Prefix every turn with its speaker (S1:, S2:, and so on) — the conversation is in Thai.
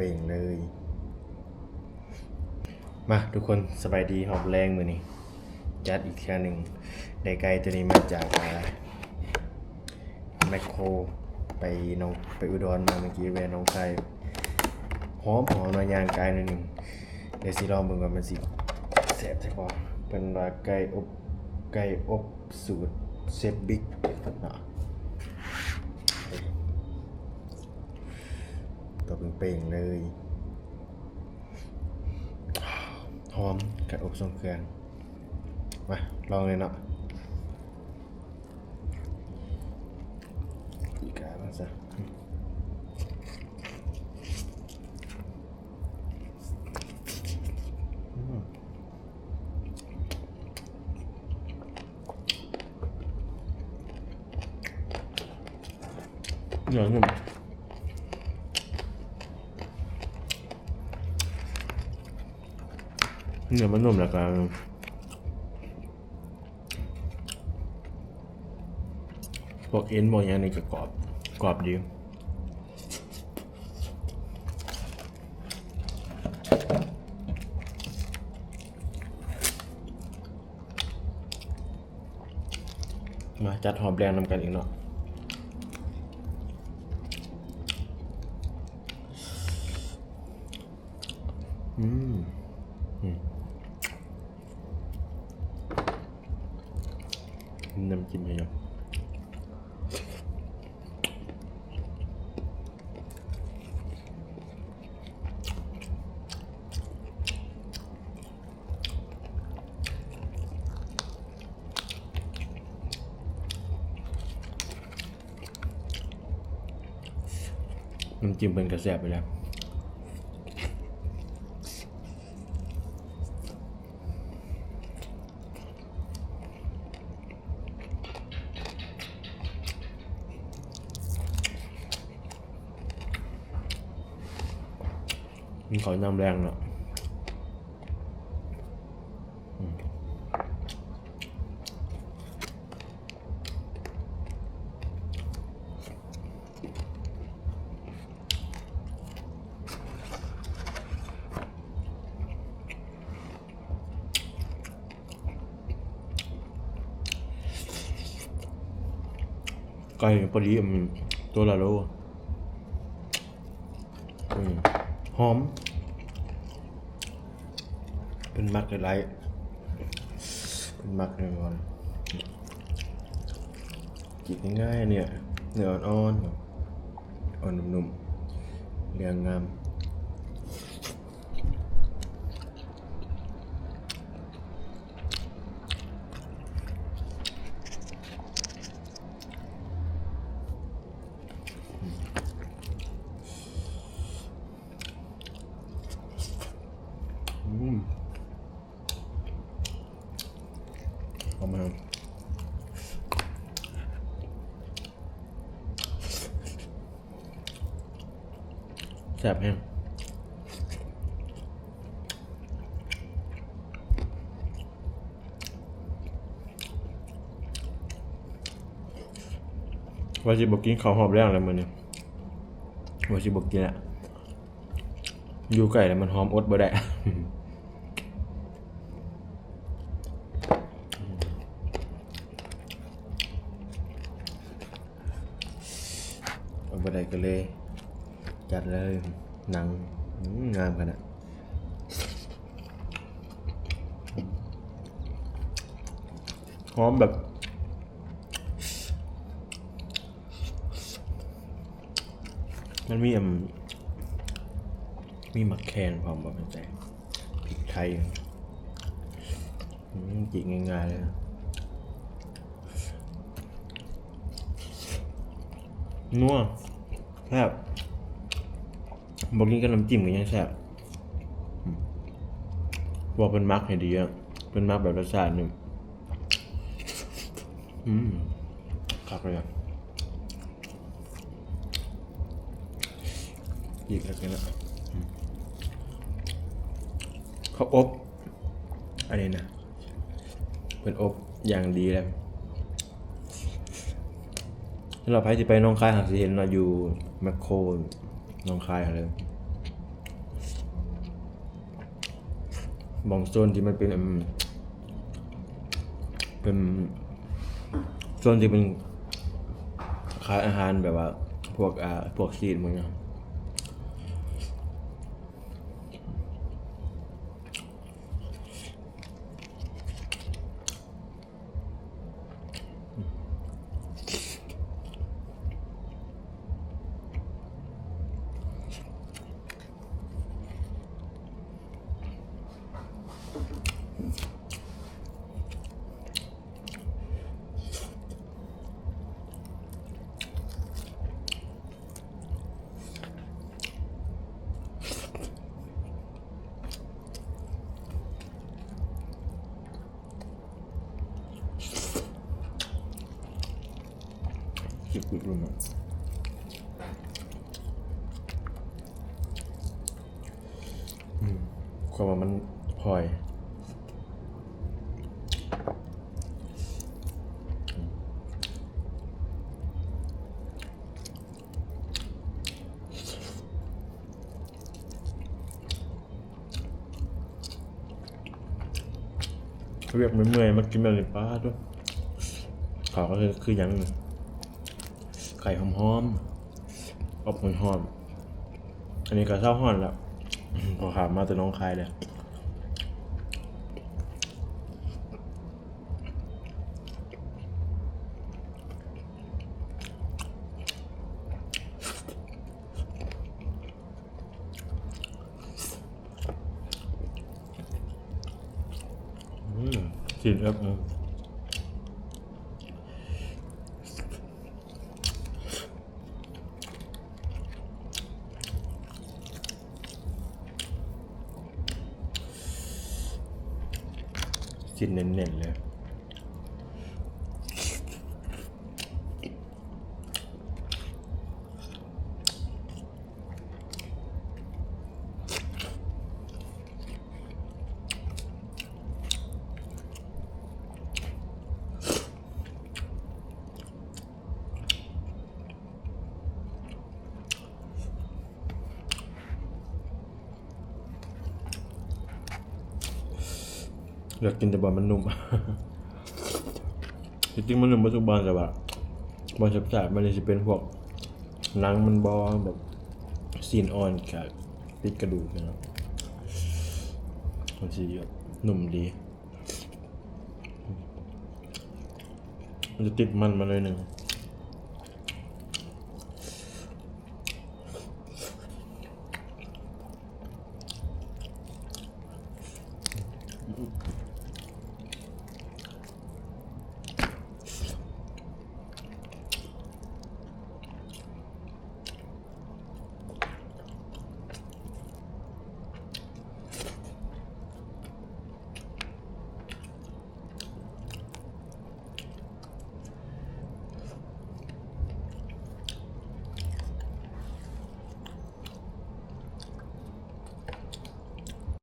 S1: เป่งเลย มาทุกคนสบายดีหอบแรงมือนี้จัดอีกแครั้งหนึ่งได้ไกลตัวนี้มาจากแมคโครไปน้องไปอุดรมาเมื่อกี้แวน้องคายหอมหอมนอยางไกลหน่อยหนึ่งเดี๋ยวสิลองเบิ่งว่ามันสิแซ่บใช่ปะเป็นว่าไก่อบไก่อบสูตรเซฟบิ๊กเนาะ เป่งๆเลย หอมไก่อบทรงเครื่อง มา ลองเลยเนาะอีกาบ้างซะเหนียวนุ่ม เนียมันนุ่มแล้วกันพวกเอ็นพวกอย่างนี้ก็กรอบกรอบดีมาจัดหอมแดงนำกันอีกเนาะ อืมอืม น้ำจิ้มให้ยังน้ำจิ้มเป็นกระแสบไปแล้ว มันขอนำแรงเนาะอืมไก่พอดีอืมตัวละโลอืม หอม เป็นมักอะไรเป็นมักเลยก่อนกินง่ายๆเนี่ยเนื้ออ่อนๆอ่อนนุ่มๆเรียงงามเอามา แซ่บแห้งว่าสิบอกกินข้าวหอบแรงอะไรมือนี่ว่าสิบอกกินอะอยู่ไก่แล้วมันหอมอดบ่ได้เอาบ่ได้ก็เลย จัดเลยหนังงามขนาดหอมแบบมันมีอ่ำมีหมักแคนพร้อมแบบใจพริกไทยจิกง่ายๆเลยนะนัวแซ่บ บอกกินกับน้ำจิ้มกันยังแซ่บอืมบอกเป็นมักให้ดีอะเป็นมักแบบรสชาติหนึ่งอืมครับเลยอะอีกแล้วกันนะอืมเขาอบ อันนี้นะเป็นอบอย่างดีเลยถ้าเราไปจะไปน้องคายหาสิเห็นเราอยู่แมคโคร น้องคลายอะไรมองโซนที่มันเป็นเป็นโซนที่เป็นขายอาหารแบบว่า พวกอ่าพวกซีดมึงนะ จิบกุดรุ่นนะอืมความว่ามันพลอยเรียกเมื่อยๆมากินแบบนี้ป้าด้วยขอก็คือคือหยัง ไข่หอมๆอบหอมๆอันนี้ก็เศร้าห่อนแล้วพอขามาแต่น้องคายเลยอืมกิ จินเน้นๆเลย อยากกินแต่บอลมันนุ่มจริงๆมันนุ่มปัจจุบันแต่ว่าบอลจับๆมันเลยจะเป็นพวกหนังมันบอแบบซีนอ่อนกับติดกระดูกนะครับมันจะนุ่มดี มันจะติดมันมาเลยหนึ่ง